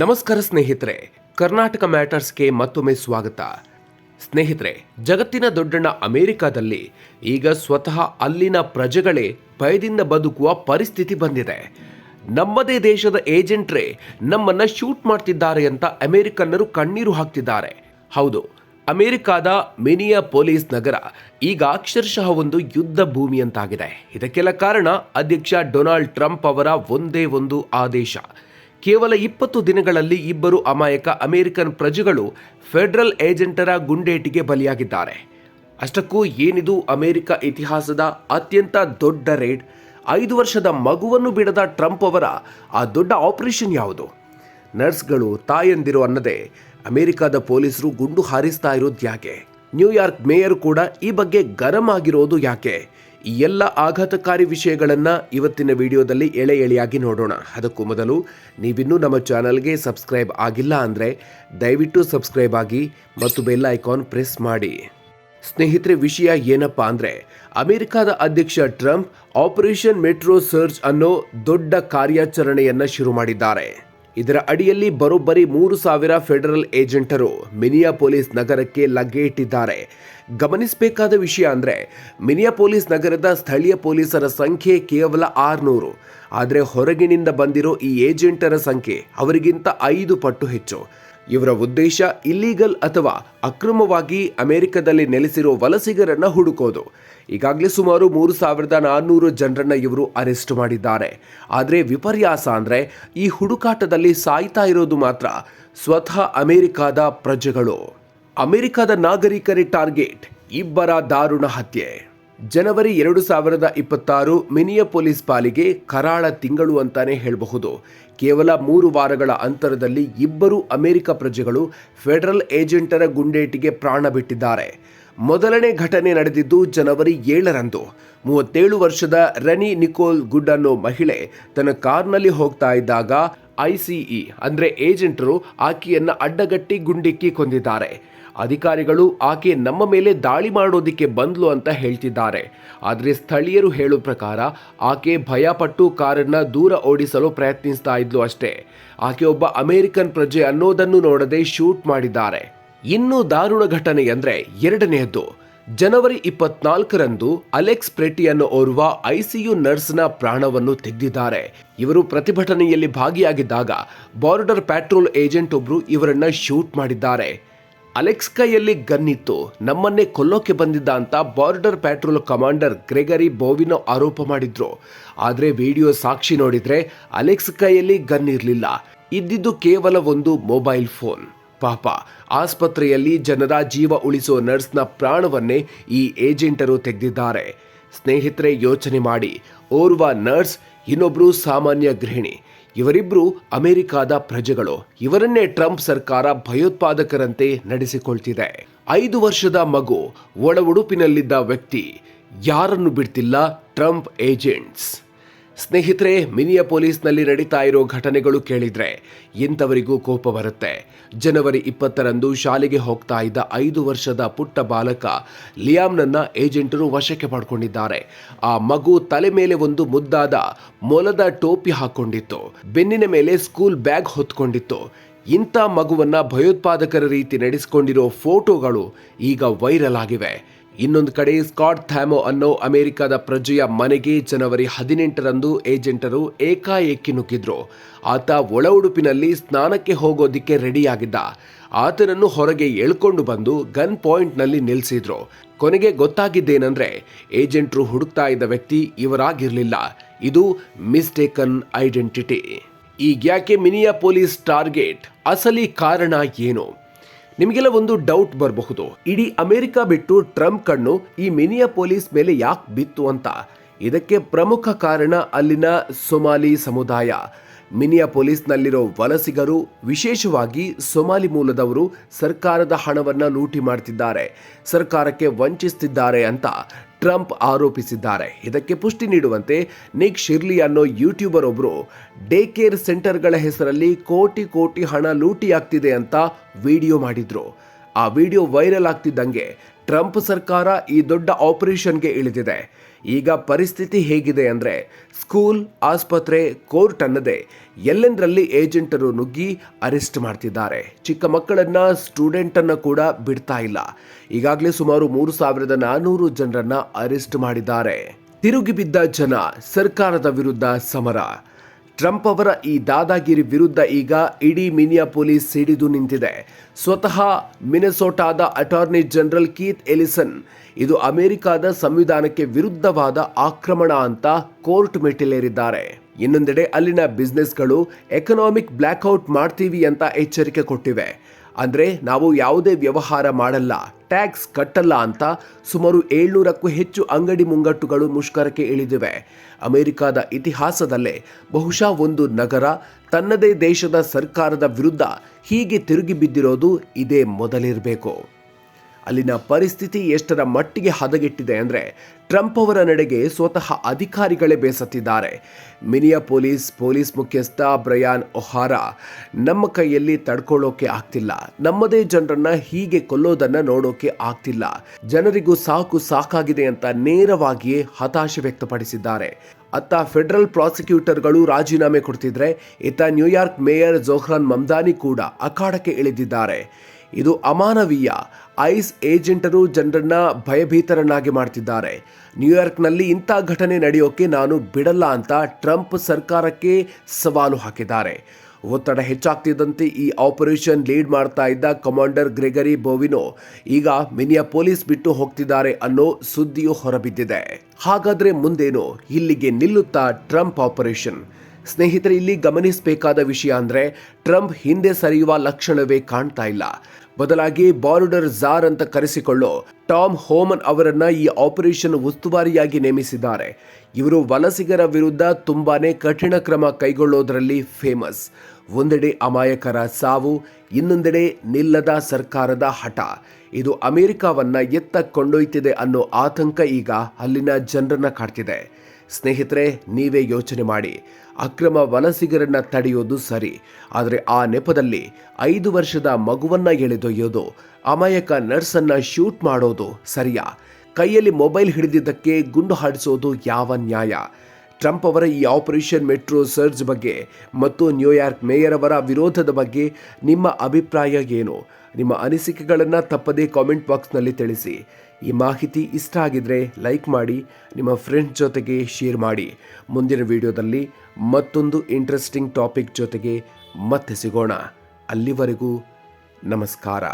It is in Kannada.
ನಮಸ್ಕಾರ ಸ್ನೇಹಿತರೆ, ಕರ್ನಾಟಕ ಮ್ಯಾಟರ್ಸ್ಗೆ ಮತ್ತೊಮ್ಮೆ ಸ್ವಾಗತ. ಸ್ನೇಹಿತರೆ, ಜಗತ್ತಿನ ದೊಡ್ಡಣ್ಣ ಅಮೆರಿಕಾದಲ್ಲಿ ಈಗ ಸ್ವತಃ ಅಲ್ಲಿನ ಪ್ರಜೆಗಳೇ ಭಯದಿಂದ ಬದುಕುವ ಪರಿಸ್ಥಿತಿ ಬಂದಿದೆ. ನಮ್ಮದೇ ದೇಶದ ಏಜೆಂಟ್ರೇ ನಮ್ಮನ್ನ ಶೂಟ್ ಮಾಡ್ತಿದ್ದಾರೆ ಅಂತ ಅಮೆರಿಕನ್ನರು ಕಣ್ಣೀರು ಹಾಕ್ತಿದ್ದಾರೆ. ಹೌದು, ಅಮೆರಿಕಾದ ಮಿನಿಯ ಪೊಲೀಸ್ ನಗರ ಈಗ ಅಕ್ಷರಶಃ ಒಂದು ಯುದ್ಧ ಭೂಮಿಯಂತಾಗಿದೆ ಇದಕ್ಕೆಲ್ಲ ಕಾರಣ ಅಧ್ಯಕ್ಷ ಡೊನಾಲ್ಡ್ ಟ್ರಂಪ್ ಅವರ ಒಂದೇ ಒಂದು ಆದೇಶ. ಕೇವಲ ಇಪ್ಪತ್ತು ದಿನಗಳಲ್ಲಿ ಇಬ್ಬರು ಅಮಾಯಕ ಅಮೆರಿಕನ್ ಪ್ರಜೆಗಳು ಫೆಡರಲ್ ಏಜೆಂಟರ ಗುಂಡೇಟಿಗೆ ಬಲಿಯಾಗಿದ್ದಾರೆ. ಅಷ್ಟಕ್ಕೂ ಏನಿದು ಅಮೆರಿಕ ಇತಿಹಾಸದ ಅತ್ಯಂತ ದೊಡ್ಡ ರೇಡ್? ಐದು ವರ್ಷದ ಮಗುವನ್ನು ಬಿಡದ ಟ್ರಂಪ್ ಅವರ ಆ ದೊಡ್ಡ ಆಪರೇಷನ್ ಯಾವುದು? ನರ್ಸ್ಗಳು ತಾಯಂದಿರು ಅನ್ನದೇ ಅಮೆರಿಕದ ಪೊಲೀಸರು ಗುಂಡು ಹಾರಿಸ್ತಾ ಇರೋದು ಯಾಕೆ ನ್ಯೂಯಾರ್ಕ್ ಮೇಯರ್ ಕೂಡ ಈ ಬಗ್ಗೆ ಗರಂ ಆಗಿರೋದು ಯಾಕೆ? ಎಲ್ಲ ಆಘಾತಕಾರಿ ವಿಷಯಗಳನ್ನು ಇವತ್ತಿನ ವಿಡಿಯೋದಲ್ಲಿ ಎಳೆ ಎಳೆಯಾಗಿ ನೋಡೋಣ. ಅದಕ್ಕೂ ಮೊದಲು ನೀವಿನ್ನೂ ನಮ್ಮ ಚಾನಲ್ಗೆ ಸಬ್ಸ್ಕ್ರೈಬ್ ಆಗಿಲ್ಲ ಅಂದರೆ ದಯವಿಟ್ಟು ಸಬ್ಸ್ಕ್ರೈಬ್ ಆಗಿ ಮತ್ತು ಬೆಲ್ ಐಕಾನ್ ಪ್ರೆಸ್ ಮಾಡಿ. ಸ್ನೇಹಿತರೆ, ವಿಷಯ ಏನಪ್ಪ ಅಂದರೆ ಅಮೆರಿಕದ ಅಧ್ಯಕ್ಷ ಟ್ರಂಪ್ ಆಪರೇಷನ್ ಮೆಟ್ರೋ ಸರ್ಚ್ ಅನ್ನೋ ದೊಡ್ಡ ಕಾರ್ಯಾಚರಣೆಯನ್ನು ಶುರು ಮಾಡಿದ್ದಾರೆ. ಇದರ ಅಡಿಯಲ್ಲಿ ಬರೋಬ್ಬರಿ ಮೂರು ಸಾವಿರ ಫೆಡರಲ್ ಏಜೆಂಟರು ಮಿನಿಯಾ ಪೊಲೀಸ್ ನಗರಕ್ಕೆ ಲಗ್ಗೆ ಇಟ್ಟಿದ್ದಾರೆ ಗಮನಿಸಬೇಕಾದ ವಿಷಯ ಅಂದರೆ ಮಿನಿಯಾ ಪೊಲೀಸ್ ನಗರದ ಸ್ಥಳೀಯ ಪೊಲೀಸರ ಸಂಖ್ಯೆ ಕೇವಲ ಆರುನೂರು. ಆದರೆ ಹೊರಗಿನಿಂದ ಬಂದಿರೋ ಈ ಏಜೆಂಟರ ಸಂಖ್ಯೆ ಅವರಿಗಿಂತ ಐದು ಪಟ್ಟು ಹೆಚ್ಚು. ಇವರ ಉದ್ದೇಶ ಇಲ್ಲೀಗಲ್ ಅಥವಾ ಅಕ್ರಮವಾಗಿ ಅಮೆರಿಕದಲ್ಲಿ ನೆಲೆಸಿರೋ ವಲಸಿಗರನ್ನ ಹುಡುಕೋದು. ಈಗಾಗಲೇ ಸುಮಾರು ಮೂರು ಸಾವಿರದ ನಾನ್ನೂರು ಜನರನ್ನ ಇವರು ಅರೆಸ್ಟ್ ಮಾಡಿದ್ದಾರೆ. ಆದರೆ ವಿಪರ್ಯಾಸ ಅಂದರೆ ಈ ಹುಡುಕಾಟದಲ್ಲಿ ಸಾಯ್ತಾ ಇರೋದು ಮಾತ್ರ ಸ್ವತಃ ಅಮೆರಿಕದ ಪ್ರಜೆಗಳು. ಅಮೆರಿಕದ ನಾಗರಿಕರೇ ಟಾರ್ಗೆಟ್ ಇಬ್ಬರ ದಾರುಣ ಹತ್ಯೆ. ಜನವರಿ ಎರಡು ಸಾವಿರದ ಇಪ್ಪತ್ತಾರು ಮಿನಿಯ ಪೊಲೀಸ್ ಪಾಲಿಗೆ ಕರಾಳ ತಿಂಗಳು ಅಂತಾನೆ ಹೇಳಬಹುದು. ಕೇವಲ ಮೂರು ವಾರಗಳ ಅಂತರದಲ್ಲಿ ಇಬ್ಬರು ಅಮೆರಿಕ ಪ್ರಜೆಗಳು ಫೆಡರಲ್ ಏಜೆಂಟರ ಗುಂಡೇಟಿಗೆ ಪ್ರಾಣ ಬಿಟ್ಟಿದ್ದಾರೆ. ಮೊದಲನೇ ಘಟನೆ ನಡೆದಿದ್ದು ಜನವರಿ ಏಳರಂದು. ಮೂವತ್ತೇಳು ವರ್ಷದ ರನಿ ನಿಕೋಲ್ ಗುಡ್ ಅನ್ನೋ ಮಹಿಳೆ ತನ್ನ ಕಾರ್ನಲ್ಲಿ ಹೋಗ್ತಾ ಇದ್ದಾಗ ಐಸಿಇ ಅಂದ್ರೆ ಏಜೆಂಟರು ಆಕೆಯನ್ನ ಅಡ್ಡಗಟ್ಟಿ ಗುಂಡಿಕ್ಕಿ ಕೊಂದಿದ್ದಾರೆ. ಅಧಿಕಾರಿಗಳು ಆಕೆ ನಮ್ಮ ಮೇಲೆ ದಾಳಿ ಮಾಡೋದಿಕ್ಕೆ ಬಂದ್ಲು ಅಂತ ಹೇಳ್ತಿದ್ದಾರೆ. ಆದರೆ ಸ್ಥಳೀಯರು ಹೇಳೋ ಪ್ರಕಾರ ಆಕೆ ಭಯಪಟ್ಟು ಕಾರನ್ನ ದೂರ ಓಡಿಸಲು ಪ್ರಯತ್ನಿಸ್ತಾ ಇದ್ಲು ಅಷ್ಟೇ. ಆಕೆ ಒಬ್ಬ ಅಮೆರಿಕನ್ ಪ್ರಜೆ ಅನ್ನೋದನ್ನು ನೋಡದೆ ಶೂಟ್ ಮಾಡಿದ್ದಾರೆ. ಇನ್ನು ದಾರುಣ ಘಟನೆ ಎಂದರೆ ಎರಡನೆಯದ್ದು. ಜನವರಿ ಇಪ್ಪತ್ನಾಲ್ಕರಂದು ಅಲೆಕ್ಸ್ ಪ್ರೆಟಿ ಅನ್ನೋ ಓರ್ವ ಐಸಿಯು ನರ್ಸ್ನ ಪ್ರಾಣವನ್ನು ತೆಗೆದಿದ್ದಾರೆ. ಇವರು ಪ್ರತಿಭಟನೆಯಲ್ಲಿ ಭಾಗಿಯಾಗಿದ್ದಾಗ ಬಾರ್ಡರ್ ಪ್ಯಾಟ್ರೋಲ್ ಏಜೆಂಟ್ ಒಬ್ರು ಇವರನ್ನ ಶೂಟ್ ಮಾಡಿದ್ದಾರೆ. ಅಲೆಕ್ಸ್ ಕೈಯಲ್ಲಿ ಗನ್ ಇತ್ತು. ನಮ್ಮನ್ನೇ ಕೊಲ್ಲೋಕೆ ಬಂದಿದ್ದ ಅಂತ border patrol commander Gregory Bovino ಆರೋಪ ಮಾಡಿದ್ರು. ಆದರೆ ವಿಡಿಯೋ ಸಾಕ್ಷಿ ನೋಡಿದ್ರೆ ಅಲೆಕ್ಸ್ ಕೈಯಲ್ಲಿ ಗನ್ ಇರಲಿಲ್ಲ. ಇದ್ದಿದ್ದು ಕೇವಲ ಒಂದು ಮೊಬೈಲ್ ಫೋನ್. ಪಾಪ. ಆಸ್ಪತ್ರೆಯಲ್ಲಿ ಜನರ ಜೀವ ಉಳಿಸೋ ನರ್ಸ್ನ ಪ್ರಾಣವನ್ನೇ ಈ ಏಜೆಂಟರು ತೆಗೆದಿದ್ದಾರೆ. ಸ್ನೇಹಿತರೆ, ಯೋಚನೆ ಮಾಡಿ. ಓರ್ವ ನರ್ಸ್, ಇನ್ನೊಬ್ರು ಸಾಮಾನ್ಯ ಗೃಹಿಣಿ. ಇವರಿಬ್ರು ಅಮೆರಿಕಾದ ಪ್ರಜೆಗಳು. ಇವರನ್ನೇ ಟ್ರಂಪ್ ಸರ್ಕಾರ ಭಯೋತ್ಪಾದಕರಂತೆ ನಡೆಸಿಕೊಳ್ತಿದೆ. ಐದು ವರ್ಷದ ಮಗು ಒಳ ಉಡುಪಿನಲ್ಲಿದ್ದ ವ್ಯಕ್ತಿ. ಯಾರನ್ನು ಬಿಡ್ತಿಲ್ಲ ಟ್ರಂಪ್ ಏಜೆಂಟ್ಸ್. ಸ್ನೇಹಿತರೆ, ಮಿನಿಯ ಪೊಲೀಸ್ನಲ್ಲಿ ನಡೀತಾ ಇರೋ ಘಟನೆಗಳು ಕೇಳಿದ್ರೆ ಎಂಥವರಿಗೂ ಕೋಪ ಬರುತ್ತೆ. ಜನವರಿ ಇಪ್ಪತ್ತರಂದು ಶಾಲೆಗೆ ಹೋಗ್ತಾ ಇದ್ದ ಐದು ವರ್ಷದ ಪುಟ್ಟ ಬಾಲಕ ಲಿಯಾಮ್ನನ್ನ ಏಜೆಂಟರು ವಶಕ್ಕೆ ಪಡ್ಕೊಂಡಿದ್ದಾರೆ ಆ ಮಗು ತಲೆ ಮೇಲೆ ಒಂದು ಮುದ್ದಾದ ಮೊಲದ ಟೋಪಿ ಹಾಕೊಂಡಿತ್ತು. ಬೆನ್ನಿನ ಮೇಲೆ ಸ್ಕೂಲ್ ಬ್ಯಾಗ್ ಹೊತ್ಕೊಂಡಿತ್ತು. ಇಂಥ ಮಗುವನ್ನ ಭಯೋತ್ಪಾದಕರ ರೀತಿ ನಡೆಸಿಕೊಂಡಿರೋ ಫೋಟೋಗಳು ಈಗ ವೈರಲ್ ಆಗಿವೆ. ಇನ್ನೊಂದು ಕಡೆ ಸ್ಕಾಟ್ ಥ್ಯಾಮೋ ಅನ್ನೋ ಅಮೆರಿಕದ ಪ್ರಜೆಯ ಮನೆಗೆ ಜನವರಿ ಹದಿನೆಂಟರಂದು ಏಜೆಂಟರು ಏಕಾಏಕಿ ನುಗ್ಗಿದ್ರು. ಆತ ಒಳ ಉಡುಪಿನಲ್ಲಿ ಸ್ನಾನಕ್ಕೆ ಹೋಗೋದಿಕ್ಕೆ ರೆಡಿಯಾಗಿದ್ದ. ಆತನನ್ನು ಹೊರಗೆ ಎಳ್ಕೊಂಡು ಬಂದು ಗನ್ ಪಾಯಿಂಟ್ನಲ್ಲಿ ನಿಲ್ಲಿಸಿದ್ರು ಕೊನೆಗೆ ಗೊತ್ತಾಗಿದ್ದೇನೆಂದ್ರೆ, ಏಜೆಂಟ್ರು ಹುಡುಕ್ತಾ ಇದ್ದ ವ್ಯಕ್ತಿ ಇವರಾಗಿರಲಿಲ್ಲ. ಇದು ಮಿಸ್ಟೇಕನ್ ಐಡೆಂಟಿಟಿ. ಈಗ್ಯಾಕೆ ಮಿನಿಯಾ ಪೊಲೀಸ್ ಟಾರ್ಗೆಟ್? ಅಸಲಿ ಕಾರಣ ಏನು? ನಿಮಗೆಲ್ಲ ಒಂದು ಡೌಟ್ ಬರಬಹುದು. ಇಡೀ ಅಮೆರಿಕ ಬಿಟ್ಟು ಟ್ರಂಪ್ ಕಣ್ಣು ಈ ಮಿನಿಯ ಪೊಲೀಸ್ ಮೇಲೆ ಯಾಕೆ ಬಿತ್ತು ಅಂತ. ಇದಕ್ಕೆ ಪ್ರಮುಖ ಕಾರಣ ಅಲ್ಲಿನ ಸೊಮಾಲಿ ಸಮುದಾಯ. ಮಿನಿಯ ಪೊಲೀಸ್ನಲ್ಲಿರೋ ವಲಸಿಗರು, ವಿಶೇಷವಾಗಿ ಸೊಮಾಲಿ ಮೂಲದವರು ಸರ್ಕಾರದ ಹಣವನ್ನು ಲೂಟಿ ಮಾಡ್ತಿದ್ದಾರೆ. ಸರ್ಕಾರಕ್ಕೆ ವಂಚಿಸ್ತಿದ್ದಾರೆ ಅಂತ. ಟ್ರಂಪ್ ಆರೋಪಿಸಿದ್ದಾರೆ. ಇದಕ್ಕೆ ಪುಷ್ಟಿ ನೀಡುವಂತೆ ನಿಕ್ ಶಿರ್ಲಿ ಅನ್ನೋ ಯೂಟ್ಯೂಬರ್ ಒಬ್ರು ಡೇ ಕೇರ್ ಸೆಂಟರ್ಗಳ ಹೆಸರಲ್ಲಿ ಕೋಟಿ ಕೋಟಿ ಹಣ ಲೂಟಿಯಾಗ್ತಿದೆ ಅಂತ ವಿಡಿಯೋ ಮಾಡಿದ್ರು. ಆ ವಿಡಿಯೋ ವೈರಲ್ ಆಗ್ತಿದ್ದಂಗೆ ಟ್ರಂಪ್ ಸರ್ಕಾರ ಈ ದೊಡ್ಡ ಆಪರೇಷನ್ಗೆ ಇಳಿದಿದೆ. ಈಗ ಪರಿಸ್ಥಿತಿ ಹೇಗಿದೆ ಅಂದರೆ ಸ್ಕೂಲ್, ಆಸ್ಪತ್ರೆ, ಕೋರ್ಟ್ ಅನ್ನದೇ ಎಲ್ಲೆಂದರಲ್ಲಿ ಏಜೆಂಟರು ನುಗ್ಗಿ ಅರೆಸ್ಟ್ ಮಾಡ್ತಿದ್ದಾರೆ. ಚಿಕ್ಕ ಮಕ್ಕಳನ್ನು ಸ್ಟೂಡೆಂಟನ್ನು ಕೂಡ ಬಿಡ್ತಾ ಇಲ್ಲ. ಈಗಾಗಲೇ ಸುಮಾರು ಮೂರು ಸಾವಿರದ ನಾನ್ನೂರು ಜನರನ್ನು ಅರೆಸ್ಟ್ ಮಾಡಿದ್ದಾರೆ. ತಿರುಗಿ ಬಿದ್ದ ಜನ ಸರ್ಕಾರದ ವಿರುದ್ಧ ಸಮರ. ಟ್ರಂಪ್ ಅವರ ಈ ದಾದಾಗಿರಿ ವಿರುದ್ಧ ಈಗ ಇಡೀ ಮಿನಿಯಾ ಪೊಲೀಸ್ ಹಿಡಿದು ನಿಂತಿದೆ. ಸ್ವತಃ ಮಿನೆಸೋಟಾದ ಅಟಾರ್ನಿ ಜನರಲ್ ಕೀತ್ ಎಲಿಸನ್, ಇದು ಅಮೆರಿಕಾದ ಸಂವಿಧಾನಕ್ಕೆ ವಿರುದ್ಧವಾದ ಆಕ್ರಮಣ ಅಂತ ಕೋರ್ಟ್ ಮೆಟ್ಟಿಲೇರಿದ್ದಾರೆ. ಇನ್ನೊಂದೆಡೆ ಅಲ್ಲಿನ ಬಿಸ್ನೆಸ್ಗಳು ಎಕನಾಮಿಕ್ ಬ್ಲ್ಯಾಕ್ಔಟ್ ಮಾಡ್ತೀವಿ ಅಂತ ಎಚ್ಚರಿಕೆ ಕೊಟ್ಟಿವೆ. ಅಂದ್ರೆ ನಾವು ಯಾವುದೇ ವ್ಯವಹಾರ ಮಾಡಲ್ಲ, ಟ್ಯಾಕ್ಸ್ ಕಟ್ಟಲ್ಲ ಅಂತ ಸುಮಾರು ಏಳ್ನೂರಕ್ಕೂ ಹೆಚ್ಚು ಅಂಗಡಿ ಮುಂಗಟ್ಟುಗಳು ಮುಷ್ಕರಕ್ಕೆ ಇಳಿದಿವೆ. ಅಮೆರಿಕದ ಇತಿಹಾಸದಲ್ಲೇ ಬಹುಶಃ ಒಂದು ನಗರ ತನ್ನದೇ ದೇಶದ ಸರ್ಕಾರದ ವಿರುದ್ಧ ಹೀಗೆ ತಿರುಗಿ ಬಿದ್ದಿರೋದು ಇದೇ ಮೊದಲಿರಬೇಕು. ಅಲ್ಲಿನ ಪರಿಸ್ಥಿತಿ ಎಷ್ಟರ ಮಟ್ಟಿಗೆ ಹದಗೆಟ್ಟಿದೆ ಅಂದರೆ ಟ್ರಂಪ್ ಅವರ ನಡೆಗೆ ಸ್ವತಃ ಅಧಿಕಾರಿಗಳೇ ಬೇಸತ್ತಿದ್ದಾರೆ. ಮಿನಿಯಾ ಪೊಲೀಸ್ ಪೊಲೀಸ್ ಮುಖ್ಯಸ್ಥ ಬ್ರಯಾನ್ ಒಹಾರ, ನಮ್ಮ ಕೈಯಲ್ಲಿ ತಡ್ಕೊಳ್ಳೋಕೆ ಆಗ್ತಿಲ್ಲ. ನಮ್ಮದೇ ಜನರನ್ನ ಹೀಗೆ ಕೊಲ್ಲೋದನ್ನ ನೋಡೋಕೆ ಆಗ್ತಿಲ್ಲ. ಜನರಿಗೂ ಸಾಕು ಸಾಕಾಗಿದೆ ಅಂತ ನೇರವಾಗಿಯೇ ಹತಾಶೆ ವ್ಯಕ್ತಪಡಿಸಿದ್ದಾರೆ. ಅತ್ತ ಫೆಡರಲ್ ಪ್ರಾಸಿಕ್ಯೂಟರ್ಗಳು ರಾಜೀನಾಮೆ ಕೊಡ್ತಿದ್ರೆ, ಇತ್ತ ನ್ಯೂಯಾರ್ಕ್ ಮೇಯರ್ ಜೋಹ್ರಾನ್ ಮಮ್ದಾನಿ ಕೂಡ ಅಖಾಡಕ್ಕೆ ಇಳಿದಿದ್ದಾರೆ. ಇದು ಅಮಾನವೀಯ. ಐಸ್ ಏಜೆಂಟರು ಜನರನ್ನ ಭಯಭೀತರನ್ನಾಗಿ ಮಾಡ್ತಿದ್ದಾರೆ. ನ್ಯೂಯಾರ್ಕ್ನಲ್ಲಿ ಇಂಥ ಘಟನೆ ನಡೆಯೋಕೆ ನಾನು ಬಿಡಲ್ಲ ಅಂತ ಟ್ರಂಪ್ ಸರ್ಕಾರಕ್ಕೆ ಸವಾಲು ಹಾಕಿದ್ದಾರೆ. ಒತ್ತಡ ಹೆಚ್ಚಾಗ್ತಿದ್ದಂತೆ ಈ ಆಪರೇಷನ್ ಲೀಡ್ ಮಾಡ್ತಾ ಇದ್ದ ಕಮಾಂಡರ್ ಗ್ರೆಗರಿ ಬೋವಿನೋ ಈಗ ಮಿನಿಯ ಪೊಲೀಸ್ ಬಿಟ್ಟು ಹೋಗ್ತಿದ್ದಾರೆ ಅನ್ನೋ ಸುದ್ದಿಯು ಹೊರಬಿದ್ದಿದೆ. ಹಾಗಾದ್ರೆ ಮುಂದೇನು? ಇಲ್ಲಿಗೆ ನಿಲ್ಲುತ್ತಾ ಟ್ರಂಪ್ ಆಪರೇಷನ್? ಸ್ನೇಹಿತರೆ, ಇಲ್ಲಿ ಗಮನಿಸಬೇಕಾದ ವಿಷಯ ಅಂದ್ರೆ ಟ್ರಂಪ್ ಹಿಂದೆ ಸರಿಯುವ ಲಕ್ಷಣವೇ ಕಾಣ್ತಾ ಇಲ್ಲ. ಬದಲಾಗಿ ಬಾರ್ಡರ್ ಜಾರ್ ಅಂತ ಕರೆಸಿಕೊಳ್ಳೋ ಟಾಮ್ ಹೋಮನ್ ಅವರನ್ನ ಈ ಆಪರೇಷನ್ ಉಸ್ತುವಾರಿಯಾಗಿ ನೇಮಿಸಿದ್ದಾರೆ. ಇವರು ವಲಸಿಗರ ವಿರುದ್ಧ ತುಂಬಾನೇ ಕಠಿಣ ಕ್ರಮ ಕೈಗೊಳ್ಳೋದ್ರಲ್ಲಿ ಫೇಮಸ್. ಒಂದೆಡೆ ಅಮಾಯಕರ ಸಾವು, ಇನ್ನೊಂದೆಡೆ ನಿಲ್ಲದ ಸರ್ಕಾರದ ಹಠ. ಇದು ಅಮೆರಿಕವನ್ನ ಎತ್ತ ಕೊಂಡೊಯ್ತಿದೆ ಅನ್ನೋ ಆತಂಕ ಈಗ ಅಲ್ಲಿನ ಜನರನ್ನ ಕಾಡ್ತಿದೆ. ಸ್ನೇಹಿತರೆ, ನೀವೇ ಯೋಚನೆ ಮಾಡಿ. ಅಕ್ರಮ ವಲಸಿಗರನ್ನು ತಡೆಯೋದು ಸರಿ. ಆದರೆ ಆ ನೆಪದಲ್ಲಿ ಐದು ವರ್ಷದ ಮಗುವನ್ನು ಎಳೆದೊಯ್ಯೋದು ಅಮಾಯಕ ನರ್ಸನ್ನು ಶೂಟ್ ಮಾಡೋದು ಸರಿಯಾ? ಕೈಯಲ್ಲಿ ಮೊಬೈಲ್ ಹಿಡಿದಿದ್ದಕ್ಕೆ ಗುಂಡು ಹಾಡಿಸೋದು ಯಾವ ನ್ಯಾಯ? ಟ್ರಂಪ್ ಅವರ ಈ ಆಪರೇಷನ್ ಮೆಟ್ರೋ ಸರ್ಜ್ ಬಗ್ಗೆ ಮತ್ತು ನ್ಯೂಯಾರ್ಕ್ ಮೇಯರ್ ಅವರ ವಿರೋಧದ ಬಗ್ಗೆ ನಿಮ್ಮ ಅಭಿಪ್ರಾಯ ಏನು? ನಿಮ್ಮ ಅನಿಸಿಕೆಗಳನ್ನು ತಪ್ಪದೇ ಕಾಮೆಂಟ್ ಬಾಕ್ಸ್ನಲ್ಲಿ ತಿಳಿಸಿ. ಈ ಮಾಹಿತಿ ಇಷ್ಟ ಆಗಿದ್ರೆ ಲೈಕ್ ಮಾಡಿ, ನಿಮ್ಮ ಫ್ರೆಂಡ್ಸ್ ಜೊತೆಗೆ ಶೇರ್ ಮಾಡಿ. ಮುಂದಿನ ವಿಡಿಯೋದಲ್ಲಿ ಮತ್ತೊಂದು ಇಂಟ್ರೆಸ್ಟಿಂಗ್ ಟಾಪಿಕ್ ಜೊತೆಗೆ ಮತ್ತೆ ಸಿಗೋಣ. ಅಲ್ಲಿವರೆಗೂ ನಮಸ್ಕಾರ.